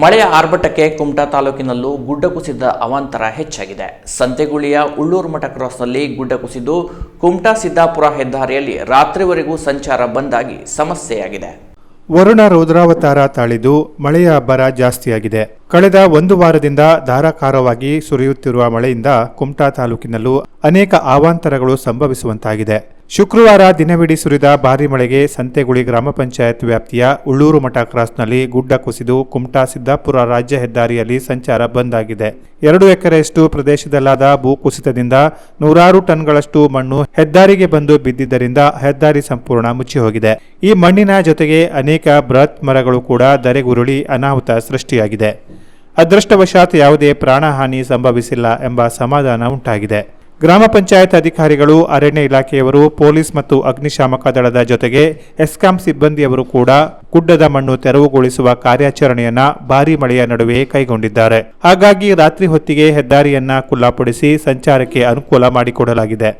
ಮಳೆಯ ಆರ್ಭಟಕ್ಕೆ ಕುಮಟಾ ತಾಲೂಕಿನಲ್ಲೂ ಗುಡ್ಡ ಕುಸಿದ ಅವಾಂತರ ಹೆಚ್ಚಾಗಿದೆ. ಸಂತೆಗುಳಿಯ ಉಳ್ಳೂರು ಮಠ ಕ್ರಾಸ್ನಲ್ಲಿ ಗುಡ್ಡ ಕುಸಿದು ಕುಮಟಾ ಸಿದ್ದಾಪುರ ಹೆದ್ದಾರಿಯಲ್ಲಿ ರಾತ್ರಿವರೆಗೂ ಸಂಚಾರ ಬಂದಾಗಿ ಸಮಸ್ಯೆಯಾಗಿದೆ. ವರುಣ ರೌದ್ರಾವತಾರ ತಾಳಿದು ಮಳೆಯ ಅಬ್ಬರ ಜಾಸ್ತಿಯಾಗಿದೆ. ಕಳೆದ ಒಂದು ವಾರದಿಂದ ಧಾರಾಕಾರವಾಗಿ ಸುರಿಯುತ್ತಿರುವ ಮಳೆಯಿಂದ ಕುಮಟಾ ತಾಲೂಕಿನಲ್ಲೂ ಅನೇಕ ಅವಾಂತರಗಳು ಸಂಭವಿಸುವಂತಾಗಿದೆ. ಶುಕ್ರವಾರ ದಿನವಿಡೀ ಸುರಿದ ಭಾರಿ ಮಳೆಗೆ ಸಂತೆಗುಳಿ ಗ್ರಾಮ ಪಂಚಾಯತ್ ವ್ಯಾಪ್ತಿಯ ಉಳ್ಳೂರು ಮಠ ಕ್ರಾಸ್ನಲ್ಲಿ ಗುಡ್ಡ ಕುಸಿದು ಕುಮಟಾ ಸಿದ್ದಾಪುರ ರಾಜ್ಯ ಹೆದ್ದಾರಿಯಲ್ಲಿ ಸಂಚಾರ ಬಂದ್ ಆಗಿದೆ. ಎರಡು ಎಕರೆಯಷ್ಟು ಪ್ರದೇಶದಲ್ಲಾದ ಭೂಕುಸಿತದಿಂದ ನೂರಾರು ಟನ್ಗಳಷ್ಟು ಮಣ್ಣು ಹೆದ್ದಾರಿಗೆ ಬಂದು ಬಿದ್ದಿದ್ದರಿಂದ ಹೆದ್ದಾರಿ ಸಂಪೂರ್ಣ ಮುಚ್ಚಿ ಹೋಗಿದೆ ಈ ಮಣ್ಣಿನ ಜೊತೆಗೆ ಅನೇಕ ಬೃಹತ್ ಮರಗಳು ಕೂಡ ಧರೆಗುರುಳಿ ಅನಾಹುತ ಸೃಷ್ಟಿಯಾಗಿದೆ. ಅದೃಷ್ಟವಶಾತ್ ಯಾವುದೇ ಪ್ರಾಣಹಾನಿ ಸಂಭವಿಸಿಲ್ಲ ಎಂಬ ಸಮಾಧಾನ ಉಂಟಾಗಿದೆ. ಗ್ರಾಮ ಪಂಚಾಯತ್ ಅಧಿಕಾರಿಗಳು, ಅರಣ್ಯ ಇಲಾಖೆಯವರು, ಪೊಲೀಸ್ ಮತ್ತು ಅಗ್ನಿಶಾಮಕ ದಳದ ಜೊತೆಗೆ ಎಸ್ಕಾಂ ಸಿಬ್ಬಂದಿಯವರು ಕೂಡ ಗುಡ್ಡದ ಮಣ್ಣು ತೆರವುಗೊಳಿಸುವ ಕಾರ್ಯಾಚರಣೆಯನ್ನ ಭಾರೀ ಮಳೆಯ ನಡುವೆ ಕೈಗೊಂಡಿದ್ದಾರೆ. ಹಾಗಾಗಿ ರಾತ್ರಿ ಹೊತ್ತಿಗೆ ಹೆದ್ದಾರಿಯನ್ನ ಖುಲ್ಲಾಪಡಿಸಿ ಸಂಚಾರಕ್ಕೆ ಅನುಕೂಲ ಮಾಡಿಕೊಡಲಾಗಿದೆ.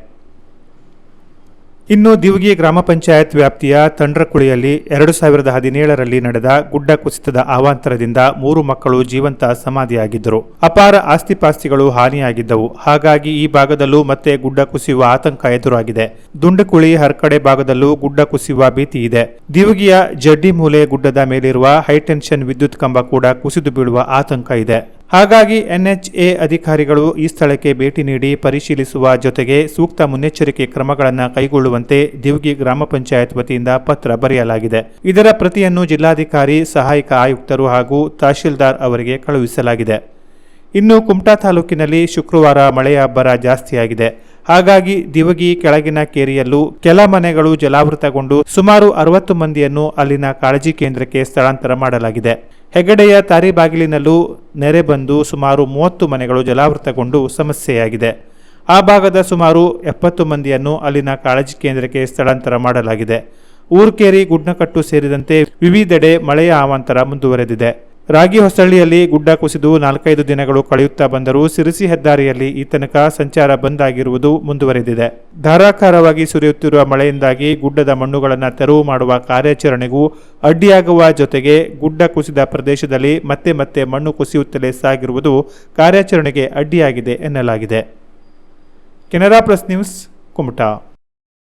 ಇನ್ನು ದಿವಗಿ ಗ್ರಾಮ ಪಂಚಾಯತ್ ವ್ಯಾಪ್ತಿಯ ತಂಡ್ರಕುಳಿಯಲ್ಲಿ ಎರಡು ಸಾವಿರದ ಹದಿನೇಳರಲ್ಲಿ ನಡೆದ ಗುಡ್ಡ ಕುಸಿತದ ಅವಾಂತರದಿಂದ ಮೂರು ಮಕ್ಕಳು ಜೀವಂತ ಸಮಾಧಿಯಾಗಿದ್ದರು. ಅಪಾರ ಆಸ್ತಿಪಾಸ್ತಿಗಳು ಹಾನಿಯಾಗಿದ್ದವು. ಹಾಗಾಗಿ ಈ ಭಾಗದಲ್ಲೂ ಮತ್ತೆ ಗುಡ್ಡ ಕುಸಿಯುವ ಆತಂಕ ಎದುರಾಗಿದೆ. ದುಂಡಕುಳಿ ಹರ್ಕಡೆ ಭಾಗದಲ್ಲೂ ಗುಡ್ಡ ಕುಸಿಯುವ ಭೀತಿ ಇದೆ. ದಿವಗಿಯ ಜಡ್ಡಿ ಮೂಲೆ ಗುಡ್ಡದ ಮೇಲಿರುವ ಹೈಟೆನ್ಷನ್ ವಿದ್ಯುತ್ ಕಂಬ ಕೂಡ ಕುಸಿದು ಬೀಳುವ ಆತಂಕ ಇದೆ. ಹಾಗಾಗಿ ಎನ್ಎಚ್ಎ ಅಧಿಕಾರಿಗಳು ಈ ಸ್ಥಳಕ್ಕೆ ಭೇಟಿ ನೀಡಿ ಪರಿಶೀಲಿಸುವ ಜೊತೆಗೆ ಸೂಕ್ತ ಮುನ್ನೆಚ್ಚರಿಕೆ ಕ್ರಮಗಳನ್ನು ಕೈಗೊಳ್ಳುವಂತೆ ದಿವ್ಗಿ ಗ್ರಾಮ ಪಂಚಾಯತ್ ವತಿಯಿಂದ ಪತ್ರ ಬರೆಯಲಾಗಿದೆ. ಇದರ ಪ್ರತಿಯನ್ನು ಜಿಲ್ಲಾಧಿಕಾರಿ, ಸಹಾಯಕ ಆಯುಕ್ತರು ಹಾಗೂ ತಹಶೀಲ್ದಾರ್ ಅವರಿಗೆ ಕಳುಹಿಸಲಾಗಿದೆ. ಇನ್ನು ಕುಮಟಾ ತಾಲೂಕಿನಲ್ಲಿ ಶುಕ್ರವಾರ ಮಳೆಯ ಅಬ್ಬರ ಜಾಸ್ತಿಯಾಗಿದೆ. ಹಾಗಾಗಿ ದಿವಗಿ ಕೆಳಗಿನ ಕೇರಿಯಲ್ಲೂ ಕೆಲ ಮನೆಗಳು ಜಲಾವೃತಗೊಂಡು ಸುಮಾರು ಅರವತ್ತು ಮಂದಿಯನ್ನು ಅಲ್ಲಿನ ಕಾಳಜಿ ಕೇಂದ್ರಕ್ಕೆ ಸ್ಥಳಾಂತರ ಮಾಡಲಾಗಿದೆ. ಹೆಗಡೆಯ ತಾರಿಬಾಗಿಲಿನಲ್ಲೂ ನೆರೆ ಬಂದು ಸುಮಾರು ಮೂವತ್ತು ಮನೆಗಳು ಜಲಾವೃತಗೊಂಡು ಸಮಸ್ಯೆಯಾಗಿದೆ. ಆ ಭಾಗದ ಸುಮಾರು ಎಪ್ಪತ್ತು ಮಂದಿಯನ್ನು ಅಲ್ಲಿನ ಕಾಳಜಿ ಕೇಂದ್ರಕ್ಕೆ ಸ್ಥಳಾಂತರ ಮಾಡಲಾಗಿದೆ. ಊರ್ಕೇರಿ ಗುಡ್ನಕಟ್ಟು ಸೇರಿದಂತೆ ವಿವಿಧೆಡೆ ಮಳೆಯ ಆವಾಂತರ ಮುಂದುವರೆದಿದೆ. ರಾಗಿ ಹೊಸಳ್ಳಿಯಲ್ಲಿ ಗುಡ್ಡ ಕುಸಿದು ನಾಲ್ಕೈದು ದಿನಗಳು ಕಳೆಯುತ್ತಾ ಬಂದರೂ ಸಿರಿಸಿ ಹೆದ್ದಾರಿಯಲ್ಲಿ ಈ ತನಕ ಸಂಚಾರ ಬಂದ್ ಆಗಿರುವುದು ಮುಂದುವರೆದಿದೆ. ಧಾರಾಕಾರವಾಗಿ ಸುರಿಯುತ್ತಿರುವ ಮಳೆಯಿಂದಾಗಿ ಗುಡ್ಡದ ಮಣ್ಣುಗಳನ್ನು ತೆರವು ಮಾಡುವ ಕಾರ್ಯಾಚರಣೆಗೂ ಅಡ್ಡಿಯಾಗುವ ಜೊತೆಗೆ ಗುಡ್ಡ ಕುಸಿದ ಪ್ರದೇಶದಲ್ಲಿ ಮತ್ತೆ ಮತ್ತೆ ಮಣ್ಣು ಕುಸಿಯುತ್ತಲೇ ಸಾಗಿರುವುದು ಕಾರ್ಯಾಚರಣೆಗೆ ಅಡ್ಡಿಯಾಗಿದೆ ಎನ್ನಲಾಗಿದೆ. Canara plus news Kumta.